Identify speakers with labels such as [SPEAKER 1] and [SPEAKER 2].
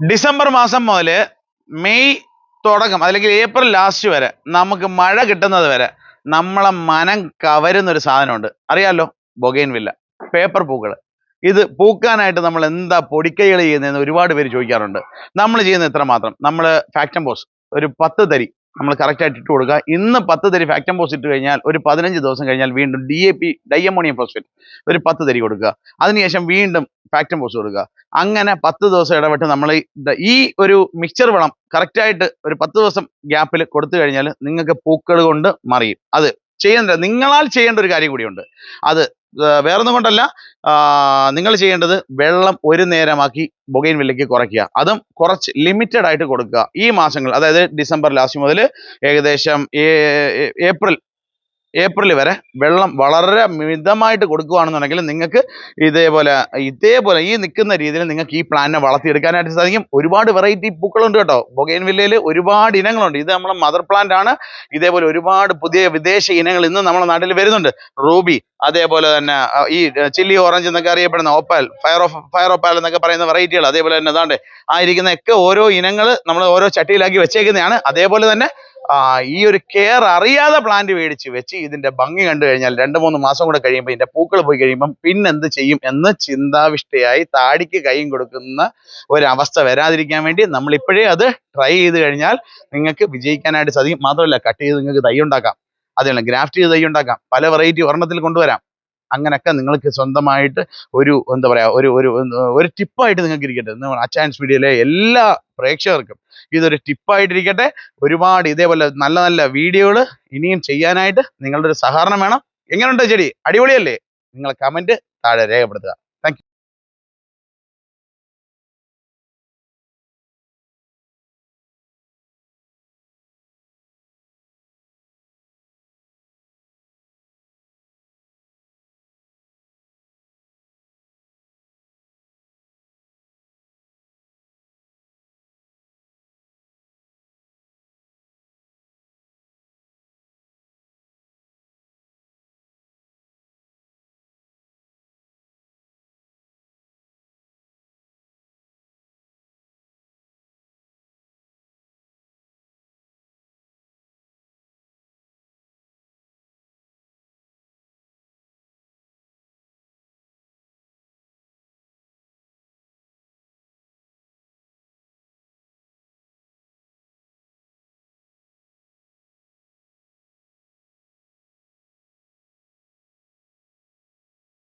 [SPEAKER 1] December മാസം മുതൽ May തുടക്കം അല്ലെങ്കിൽ ഏപ്രിൽ ലാസ്റ്റ് വരെ നമുക്ക് മഴ കിട്ടുന്നത് വരെ നമ്മളെ മനം കവരുന്ന ഒരു സാധനമുണ്ട്. അറിയാലോ? ബൊഗൈൻ വില്ല പേപ്പർ പൂക്കൾ ഇത് പൂക്കാനായിട്ട് നമ്മൾ എന്താ പൊടിക്കൈകൾ ചെയ്യുന്നതെന്ന് ഒരുപാട് പേര് ചോദിക്കാറുണ്ട്. നമ്മൾ ചെയ്യുന്നത് ഇത്ര മാത്രം നമ്മൾ ഫാക്ടം പോസ് ഒരു പത്ത് തരി നമ്മൾ കറക്റ്റായിട്ട് ഇട്ട് കൊടുക്കുക. ഇന്ന് പത്ത് തരി ഫാക്ടം പോസ് ഇട്ട് കഴിഞ്ഞാൽ ഒരു പതിനഞ്ച് ദിവസം കഴിഞ്ഞാൽ വീണ്ടും D A P diammonium phosphate ഒരു പത്ത് തരി കൊടുക്കുക. അതിനുശേഷം വീണ്ടും ഫാക്ടം പോസ് കൊടുക്കുക. അങ്ങനെ പത്ത് ദിവസം ഇടപെട്ട് നമ്മൾ ഈ ഒരു മിക്സ്ചർ വളം കറക്റ്റായിട്ട് ഒരു പത്ത് ദിവസം ഗ്യാപ്പിൽ കൊടുത്തു കഴിഞ്ഞാൽ നിങ്ങൾക്ക് പൂക്കൾ കൊണ്ട് മറിയും. അത് ചെയ്യേണ്ട നിങ്ങളാൽ ചെയ്യേണ്ട ഒരു കാര്യം കൂടിയുണ്ട്. അത് വേറൊന്നും കൊണ്ടല്ല. നിങ്ങൾ ചെയ്യേണ്ടത് വെള്ളം ഒരു നേരമാക്കി ബൊഗൈൻ വില്ലയ്ക്ക് കുറയ്ക്കുക. അതും കുറച്ച് ലിമിറ്റഡ് ആയിട്ട് കൊടുക്കുക. ഈ മാസങ്ങൾ അതായത് ഡിസംബർ ലാസ്റ്റ് മുതൽ ഏകദേശം ഏപ്രിൽ ഏപ്രിൽ വരെ വെള്ളം വളരെ മിതമായിട്ട് കൊടുക്കുകയാണെന്നുണ്ടെങ്കിൽ നിങ്ങൾക്ക് ഇതേപോലെ ഇതേപോലെ ഈ നിൽക്കുന്ന രീതിയിൽ നിങ്ങൾക്ക് ഈ പ്ലാന്റിനെ വളർത്തിയെടുക്കാനായിട്ട് സാധിക്കും. ഒരുപാട് വെറൈറ്റി പൂക്കളുണ്ട് കേട്ടോ. ബൊഗൈൻ വില്ലയിൽ ഒരുപാട് ഇനങ്ങളുണ്ട്. ഇത് നമ്മുടെ മദർ പ്ലാന്റ് ആണ്. ഇതേപോലെ ഒരുപാട് പുതിയ വിദേശ ഇനങ്ങൾ ഇന്ന് നമ്മുടെ നാട്ടിൽ വരുന്നുണ്ട്. റൂബി അതേപോലെ തന്നെ ഈ ചില്ലി ഓറഞ്ച് എന്നൊക്കെ അറിയപ്പെടുന്ന opal fire of fire opal എന്നൊക്കെ പറയുന്ന വെറൈറ്റികൾ അതേപോലെ തന്നെ അതാണ്ട് ആ ഇരിക്കുന്ന ഒക്കെ ഓരോ ഇനങ്ങൾ നമ്മൾ ഓരോ ചട്ടിയിലാക്കി വെച്ചേക്കുന്നതാണ്. അതേപോലെ തന്നെ ഈ ഒരു കെയർ അറിയാതെ പ്ലാന്റ് മേടിച്ച് വെച്ച് ഇതിന്റെ ഭംഗി കണ്ടു കഴിഞ്ഞാൽ രണ്ട് മൂന്ന് മാസം കൂടെ കഴിയുമ്പോൾ ഇതിന്റെ പൂക്കൾ പോയി കഴിയുമ്പോൾ പിന്നെന്ത് ചെയ്യും എന്ന് ചിന്താവിഷ്ടയായി താടിക്ക് കൈയും കൊടുക്കുന്ന ഒരവസ്ഥ വരാതിരിക്കാൻ വേണ്ടി നമ്മൾ ഇപ്പോഴേ അത് ട്രൈ ചെയ്ത് കഴിഞ്ഞാൽ നിങ്ങൾക്ക് വിജയിക്കാനായിട്ട് സാധിക്കും. മാത്രമല്ല കട്ട് ചെയ്ത് നിങ്ങൾക്ക് തൈ ഉണ്ടാക്കാം. അതേപോലെ ഗ്രാഫ്റ്റ് ചെയ്ത് തൈ ഉണ്ടാക്കാം. പല വെറൈറ്റി ഒരെണ്ണത്തിൽ കൊണ്ടുവരാം. അങ്ങനെയൊക്കെ നിങ്ങൾക്ക് സ്വന്തമായിട്ട് ഒരു എന്താ പറയുക ഒരു ഒരു ഒരു ടിപ്പായിട്ട് നിങ്ങൾക്ക് ഇരിക്കട്ടെ. അച്ചാൻസ് വീഡിയോയിലെ എല്ലാ പ്രേക്ഷകർക്കും ഇതൊരു ടിപ്പായിട്ടിരിക്കട്ടെ. ഒരുപാട് ഇതേപോലെ നല്ല നല്ല വീഡിയോകൾ ഇനിയും ചെയ്യാനായിട്ട് നിങ്ങളുടെ ഒരു സഹകരണം വേണം. എങ്ങനെയുണ്ട് ചെടി? അടിപൊളിയല്ലേ? നിങ്ങൾ കമന്റ് താഴെ രേഖപ്പെടുത്തുക.